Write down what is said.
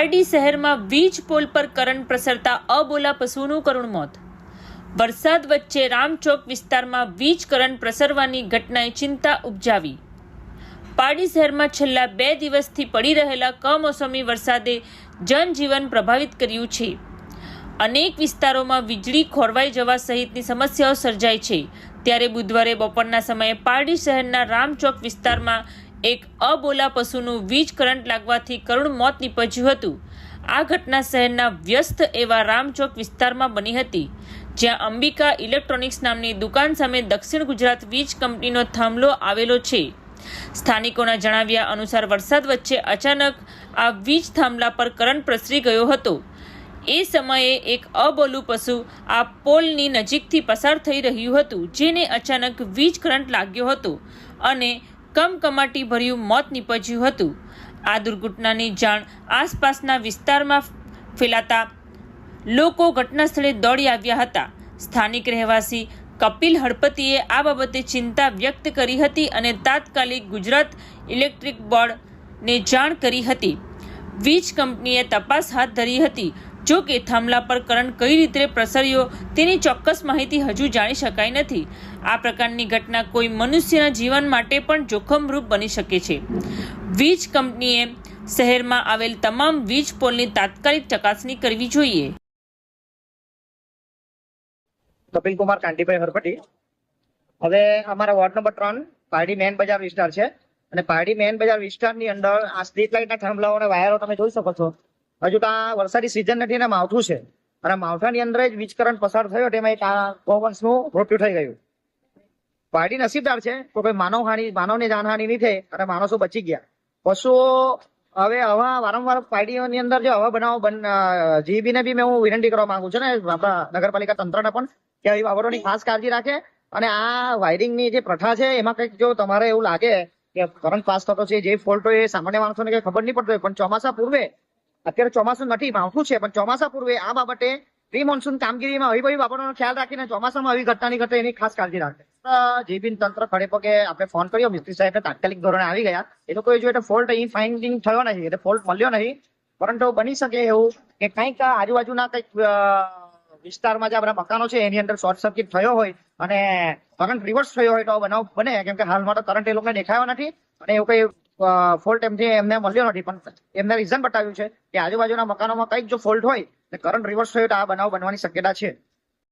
પારડી શહેરમાં વીજ પોલ પર કરંટ પ્રસરતા અબોલા પશુનું કરુણ મોત. વરસાદ વચ્ચે રામચોક વિસ્તારમાં વીજ કરંટ પ્રસરવાની ઘટનાએ ચિંતા ઉપજાવી. પારડી શહેરમાં છેલ્લા બે દિવસથી પડી રહેલા કમોસમી વરસાદે જનજીવન પ્રભાવિત કર્યું છે. અનેક વિસ્તારોમાં વીજળી ખોરવાઈ જવા સહિતની સમસ્યાઓ સર્જાઈ છે. ત્યારે બુધવારે બપોરના સમયે પારડી શહેરના રામચોક વિસ્તારમાં એક અબોલા પશુનું વીજ કરંટ લાગવાથી કરુણ મોત નીપજ્યું હતું. આ ઘટના શહેરના વ્યસ્ત એવા રામચોક વિસ્તારમાં બની હતી, જ્યાં અંબિકા ઇલેક્ટ્રોનિક્સ નામની દુકાન સામે દક્ષિણ ગુજરાત વીજ કંપનીનો થાંભલો આવેલો છે. સ્થાનિકોના જણાવ્યા અનુસાર વરસાદ વચ્ચે અચાનક આ વીજ થાંભલા પર કરંટ પ્રસરી ગયો હતો. એ સમયે એક અબોલું પશુ આ પોલની નજીકથી પસાર થઈ રહ્યું હતું, જેને અચાનક વીજ કરંટ લાગ્યો હતો અને કમકમાટી ભર્યું મોત નીપજ્યું હતું. આ દુર્ઘટનાની જાણ આસપાસના વિસ્તારમાં ફેલાતા લોકો ઘટનાસ્થળે દોડી આવ્યા હતા. સ્થાનિક રહેવાસી કપિલ હળપતિએ આ બાબતે ચિંતા વ્યક્ત કરી હતી અને તાત્કાલિક ગુજરાત ઇલેક્ટ્રિક બોર્ડને જાણ કરી હતી. વીજ કંપનીએ તપાસ હાથ ધરી હતી. જો કે થાંભલા પર કરંટ કઈ રીતે પ્રસર્યો તેની ચોક્કસ માહિતી હજુ જાણી શકાઈ નથી. આ પ્રકારની ઘટના કોઈ મનુષ્યના જીવન માટે પણ જોખમરૂપ બની શકે છે. વીજ કંપનીએ શહેરમાં આવેલ તમામ વીજ પોલની તાત્કાલિક ચકાસણી કરવી જોઈએ. કપિલ કુમાર કાંતિભાઈ હરપટી. હવે અમારા વોર્ડ નંબર ત્રણ, પારડી મેન બજાર વિસ્તાર છે. અને પારડી મેન બજાર વિસ્તારની અંદર આ સ્ટ્રીટ લાઇટના થાંભલાઓ અને વાયરો તમે જોઈ શકો છો. હજુ તો આ વરસાદી સિઝન નથી અને માવઠું છે. અને માવઠાની અંદર જ વીજ કરંટ પસાર થયો તેમાં એક આ ગૌવંશનું મૃત્યુ થઈ ગયું. પાર્ટી નસીબદાર છે તો કોઈ માનવ હાનિ માનવની જાનહાનિ નહીં થઈ અને માણસો બચી ગયા. પશુઓ હવે હવા વારંવાર પાર્ટીઓની અંદર જે હવા બનાવો, બન જીબી ને બી મેં હું વિનંતી કરવા માંગુ છું ને, આપણા નગરપાલિકા તંત્રને પણ, કે આવી બાબતોની ખાસ કાળજી રાખે. અને આ વાયરિંગની જે પ્રથા છે, એમાં કંઈક જો તમારે એવું લાગે કે કરંટ પાસ થતો છે, જે ફોલ્ટ હોય એ સામાન્ય માણસોને કઈ ખબર નહીં પડતો પણ ચોમાસા પૂર્વે અત્યારે ચોમાસું નથી, માવઠું છે, પણ ચોમાસા પૂર્વે આ બાબતે પ્રી મોન્સૂન કામગીરીમાં આવી બધી બાબતોનો ખ્યાલ રાખીને ચોમાસામાં આવી ઘટના નહીં ઘટે એની ખાસ કાળજી રાખે. જીબીન તંત્ર ખડે પગે આપણે ફોન કર્યો, મિસ્ત્રી સાહેબ તાત્કાલિક ધોરણે આવી ગયા. એ લોકોએ જો એટલે ફોલ્ટ અહીં ફાઇન્ડિંગ થયો નથી એટલે ફોલ્ટ મળ્યો નહીં. પરંતુ બની શકે એવું કે કંઈક આજુબાજુના કંઈક વિસ્તારમાં જે આપણા મકાનો છે, એની અંદર શોર્ટ સર્કિટ થયો હોય અને કરંટ રિવર્સ થયો હોય તો બનાવ બને. કેમ કે હાલમાં તો કરંટ એ લોકોને દેખાયો નથી અને એવું કઈ ફોલ્ટ એમથી એમને મળ્યો નથી. પણ એમને રીઝન બતાવ્યું છે કે આજુબાજુના મકાનોમાં કંઈક જો ફોલ્ટ હોય કરંટ રિવર્સ થયો તો આ બનાવ બનવાની શક્યતા છે.